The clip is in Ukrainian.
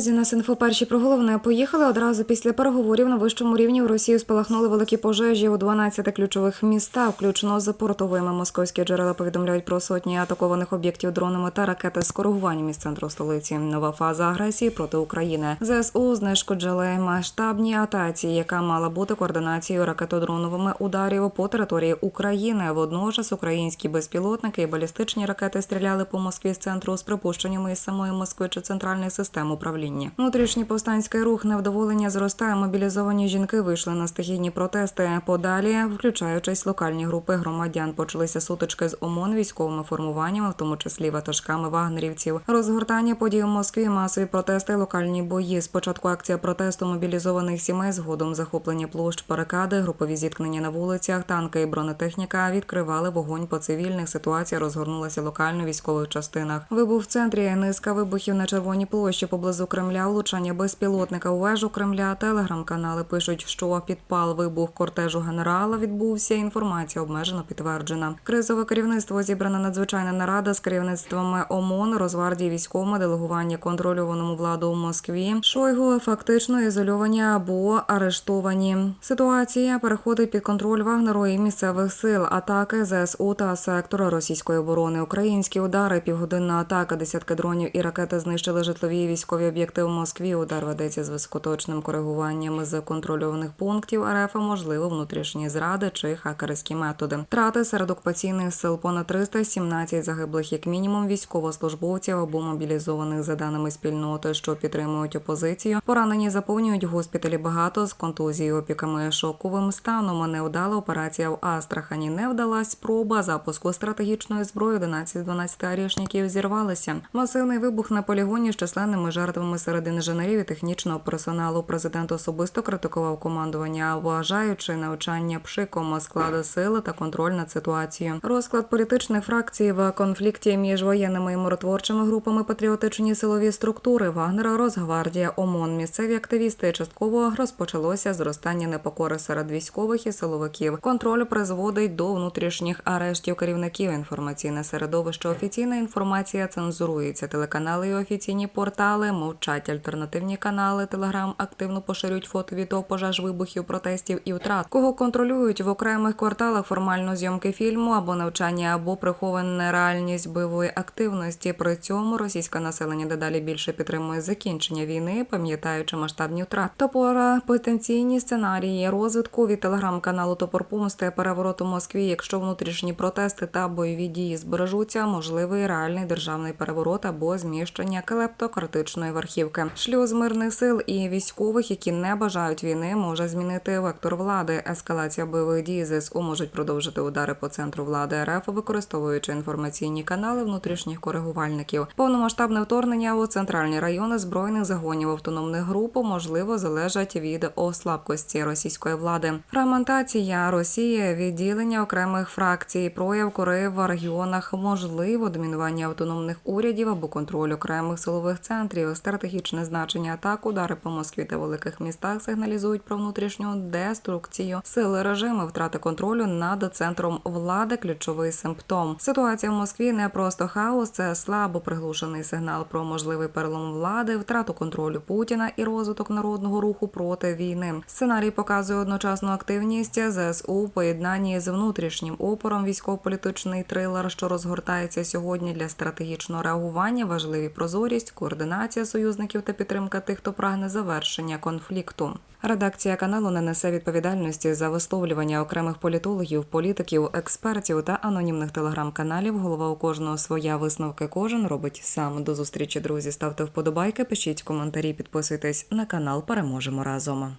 Друзі, на Синфо перші про головне поїхали одразу після переговорів на вищому рівні в Росії спалахнули великі пожежі у 12 ключових містах, включно з портовими. Московські джерела повідомляють про сотні атакованих об'єктів дронами та ракети з коригуванням із центру столиці. Нова фаза агресії проти України. ЗСУ знешкоджали масштабні атаці, яка мала бути координацією ракетодроновими ударів по території України. Водночас українські безпілотники і балістичні ракети стріляли по Москві з центру з припущеннями із самої Москви чи центральних систем управління. Внутрішній повстанський рух невдоволення зростає. Мобілізовані жінки вийшли на стихійні протести. Подалі, включаючись локальні групи громадян, почалися сутички з ОМОН військовими формуваннями, в тому числі ватажками вагнерівців. Розгортання подій у Москві, масові протести, локальні бої. Спочатку акція протесту мобілізованих сімей, згодом захоплення площ, барикади, групові зіткнення на вулицях, танки і бронетехніка відкривали вогонь по цивільних. Ситуація розгорнулася локально військових частинах. Вибух в центрі низка вибухів на червоній площі поблизу Кремля, влучання безпілотника у вежу Кремля. Телеграм-канали пишуть, що підпал вибух кортежу генерала відбувся. Інформація обмежено підтверджена. Кризове керівництво зібрана надзвичайна нарада з керівництвами ОМОН, Розвардії військовому делегування контролюваному владу у Москві. Шойгу фактично ізольовані або арештовані. Ситуація переходить під контроль Вагнеру і місцевих сил. Атаки ЗСУ та сектора російської оборони. Українські удари, півгодинна атака, десятки дронів і ракети знищили житлові і військові об'єкти у Москві. Удар ведеться з високоточним коригуванням з контрольованих пунктів РФ, можливо внутрішні зради чи хакерські методи. Трати серед окупаційних сил понад 317 загиблих, як мінімум, військовослужбовців або мобілізованих за даними спільноти, що підтримують опозицію. Поранені заповнюють госпіталі багато з контузією, опіками, шоковим станом. Невдала операція в Астрахані. Не вдалась спроба запуску стратегічної зброї. 11 з 12 арішників зірвалися. Масивний вибух на полігоні з численними жертвами серед інженерів і технічного персоналу. Президент особисто критикував командування, вважаючи навчання пшиком складу сили та контроль над ситуацією. Розклад політичних фракцій в конфлікті між воєнними і миротворчими групами, патріотичні силові структури, Вагнера, Росгвардія, ОМОН, місцеві активісти частково розпочалося зростання непокори серед військових і силовиків. Контроль призводить до внутрішніх арештів керівників. Інформаційне середовище офіційна інформація цензурується. Телеканали і офіційні портали мовчать. Альтернативні канали Телеграм активно поширюють фото відео пожеж, вибухів, протестів і втрат. Кого контролюють в окремих кварталах формально зйомки фільму або навчання, або прихована реальність бойової активності. При цьому російське населення дедалі більше підтримує закінчення війни, пам'ятаючи масштабні втрати. Топора потенційні сценарії розвитку від телеграм-каналу Топор помсти переворот у Москві. Якщо внутрішні протести та бойові дії збережуться, можливий реальний державний переворот або зміщення клептократичної верхівки. Шлюз мирних сил і військових, які не бажають війни, може змінити вектор влади. Ескалація бойових дій ЗСУ можуть продовжити удари по центру влади РФ, використовуючи інформаційні канали внутрішніх коригувальників. Повномасштабне вторгнення у центральні райони збройних загонів автономних груп можливо залежать від ослабкості російської влади. Фрагментація Росії, відділення окремих фракцій, прояв кори в регіонах, можливо, домінування автономних урядів або контроль окремих силових центрів, стратегічне значення атак, удари по Москві та великих містах сигналізують про внутрішню деструкцію сили режиму, втрати контролю над центром влади, ключовий симптом. Ситуація в Москві не просто хаос, це слабо приглушений сигнал про можливий перелом влади, втрату контролю Путіна і розвиток народного руху проти війни. Сценарій показує одночасну активність ЗСУ у поєднанні з внутрішнім опором. Військово-політичний трилер, що розгортається сьогодні для стратегічного реагування, важливі прозорість, координація союзників та підтримка тих, хто прагне завершення конфлікту. Редакція каналу не несе відповідальності за висловлювання окремих політологів, політиків, експертів та анонімних телеграм-каналів. Голова у кожного своя висновки. Кожен робить сам. До зустрічі, друзі. Ставте вподобайки, пишіть коментарі, підписуйтесь на канал. Переможемо разом.